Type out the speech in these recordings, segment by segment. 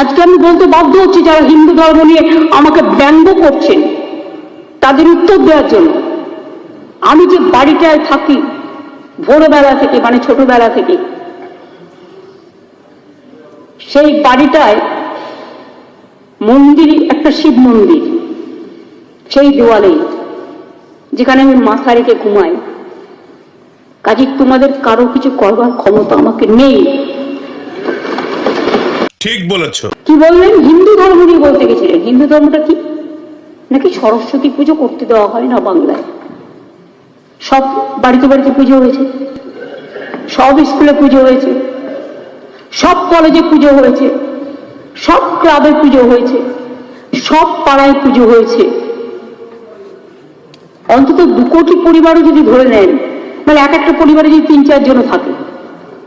আজকে আমি বলতে বাধ্য হচ্ছি যারা হিন্দু ধর্ম নিয়ে আমাকে ব্যঙ্গ করছেন, তাদের উত্তর দেওয়ার জন্য। আমি যে বাড়িটায় থাকি, ভোরবেলা থেকে মানে ছোটবেলা থেকে, সেই বাড়িটায় মন্দির একটা শিব মন্দির, সেই দেওয়ালেই, যেখানে আমি মাথা রেখে ঘুমাই। কাজে তোমাদের কারও কিছু করবার ক্ষমতা আমাকে নেই। ঠিক বলেছ। কি বললেন? হিন্দু ধর্ম নিয়ে বলতে গেছিলেন। হিন্দু ধর্মটা কি? নাকি সরস্বতী পুজো করতে দেওয়া হয় না বাংলায়? সব বাড়িতে বাড়িতে পুজো হয়েছে। সব স্কুলে পুজো হয়েছে। সব কলেজে পুজো হয়েছে। সব ক্লাবে পুজো হয়েছে। সব পাড়ায় পুজো হয়েছে। অন্তত দু কোটি পরিবারও যদি ধরে নেন মানে এক একটা পরিবারে যদি তিন চারজন থাকে,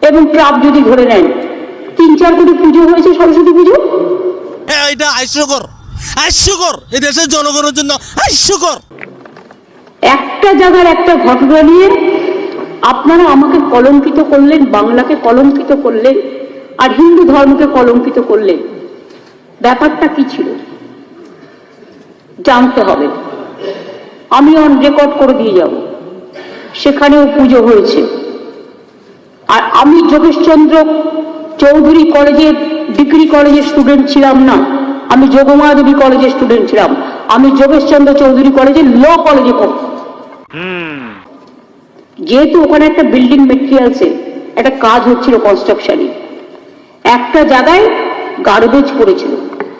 এবং ক্লাব যদি ধরে নেন তিন চার কোটি পুজো হয়েছে সরস্বতী পুজো? হ্যাঁ এটা হাস্যকর হাস্যকর। এই দেশের জনগণের জন্য হাস্যকর। একটা জায়গার একটা ঘটনা নিয়ে আপনারা আমাকে কলঙ্কিত করলেন বাংলাকে কলঙ্কিত করলেন আর হিন্দু ধর্মকে কলঙ্কিত করলেন। ব্যাপারটা কি ছিল? জানতে হবে। আমি অন রেকর্ড করে দিয়ে যাব। সেখানেও পুজো হয়েছে। আর আমি যোগেশচন্দ্র চৌধুরী কলেজে ডিগ্রি কলেজের স্টুডেন্ট ছিলাম না। আমি যোগমায়া দেবী কলেজের স্টুডেন্ট ছিলাম। আমি যোগেশচন্দ্র চৌধুরী কলেজে ল কলেজে পড়তাম। যেহেতু ওখানে একটা বিল্ডিং মেটেরিয়ালসে একটা কাজ হচ্ছিল কনস্ট্রাকশনে একটা জায়গায় গার্বেজ পড়েছিল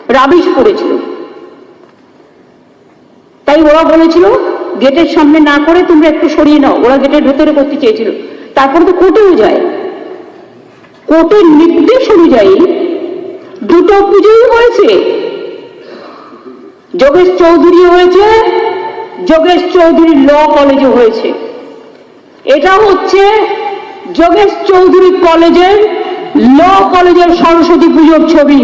রাবিশ পড়েছিল। তাই ওরা বলেছিল গেটের সামনে না করে তোমরা একটু সরিয়ে নাও। ওরা গেটের ভেতরে করতে চেয়েছিল। তারপর তো কোর্টেও যায়। কোর্টের নির্দেশ অনুযায়ী দুটো পুজোই হয়েছে। যোগেশ চৌধুরী হয়েছে, যোগেশ চৌধুরী ল কলেজে হয়েছে। এটা হচ্ছে যোগেশ চৌধুরী কলেজের ল কলেজের সরস্বতী পুজোর ছবি।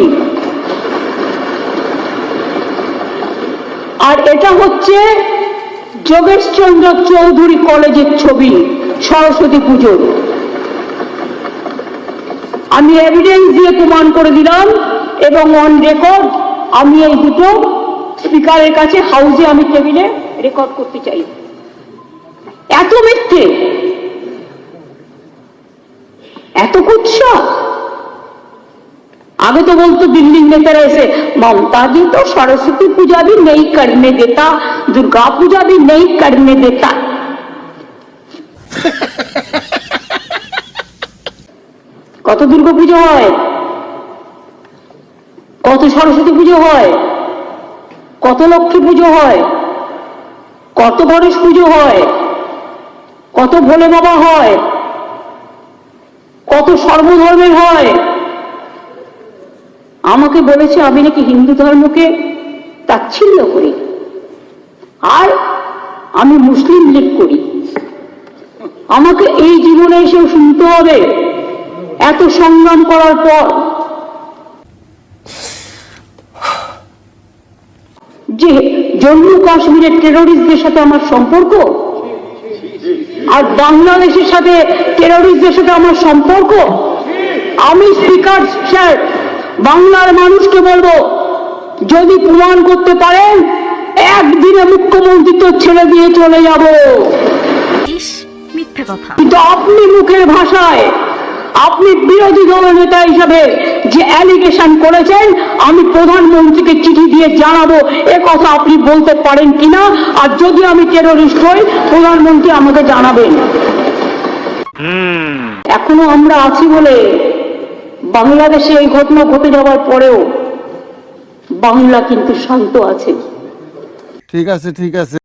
আর এটা হচ্ছে যোগেশচন্দ্র চৌধুরী কলেজের ছবি, সরস্বতী পুজোর। আমি এভিডেন্স দিয়ে প্রমাণ করে দিলাম এবং অন রেকর্ড আমি এই দুটো স্পিকারের কাছে হাউজে আমি টেবিলে রেকর্ড করতে চাই। এত মিথ্যে? এত কুৎসা? আগে তো বলতো দিল্লির নেতারা এসে, মমতাজি তো সরস্বতী পূজা ভি নেই, কর্মে দেতা, দুর্গা পূজা ভি নেই, কর্মে দেতা। কত দুর্গা পুজো হয়? কত সরস্বতী পুজো হয়? কত লক্ষ্মী পুজো হয়? কত গণেশ পুজো হয়? কত ভোলে বাবা হয়? কত সর্বধর্মের হয়? আমাকে বলেছে, আমি নাকি হিন্দু ধর্মকে তাচ্ছিল্য করি। আর আমি মুসলিম লীগ করি। আমাকে এই জীবনে এসেও শুনতে হবে। এত সংগ্রাম করার পর যে জম্মু কাশ্মীরের টেরোরিস্টদের সাথে আমার সম্পর্ক আর বাংলাদেশের সাথে টেরোরিস্টদের সাথে আমার সম্পর্ক আমি স্পিকার স্যার বাংলার মানুষকে বলব যদি প্রমাণ করতে পারেন একদিনে মুখ্যমন্ত্রী তো ছেড়ে দিয়ে চলে যাব। কিন্তু আপনি মুখের ভাষায় আপনি বিরোধী দলের নেতা হিসাবে যে অ্যালিগেশন করেছেন আমি প্রধানমন্ত্রীকে চিঠি দিয়ে জানাব এ কথা আপনি বলতে পারেন কিনা? আর যদি আমি টেরোরিস্ট হই প্রধানমন্ত্রী আমাকে জানাবেন। এখনও আমরা আছি বলে বাংলাদেশে এই ঘটনা ঘটে যাওয়ার পরেও বাংলা কিন্তু শান্ত আছে। ঠিক আছে ঠিক আছে।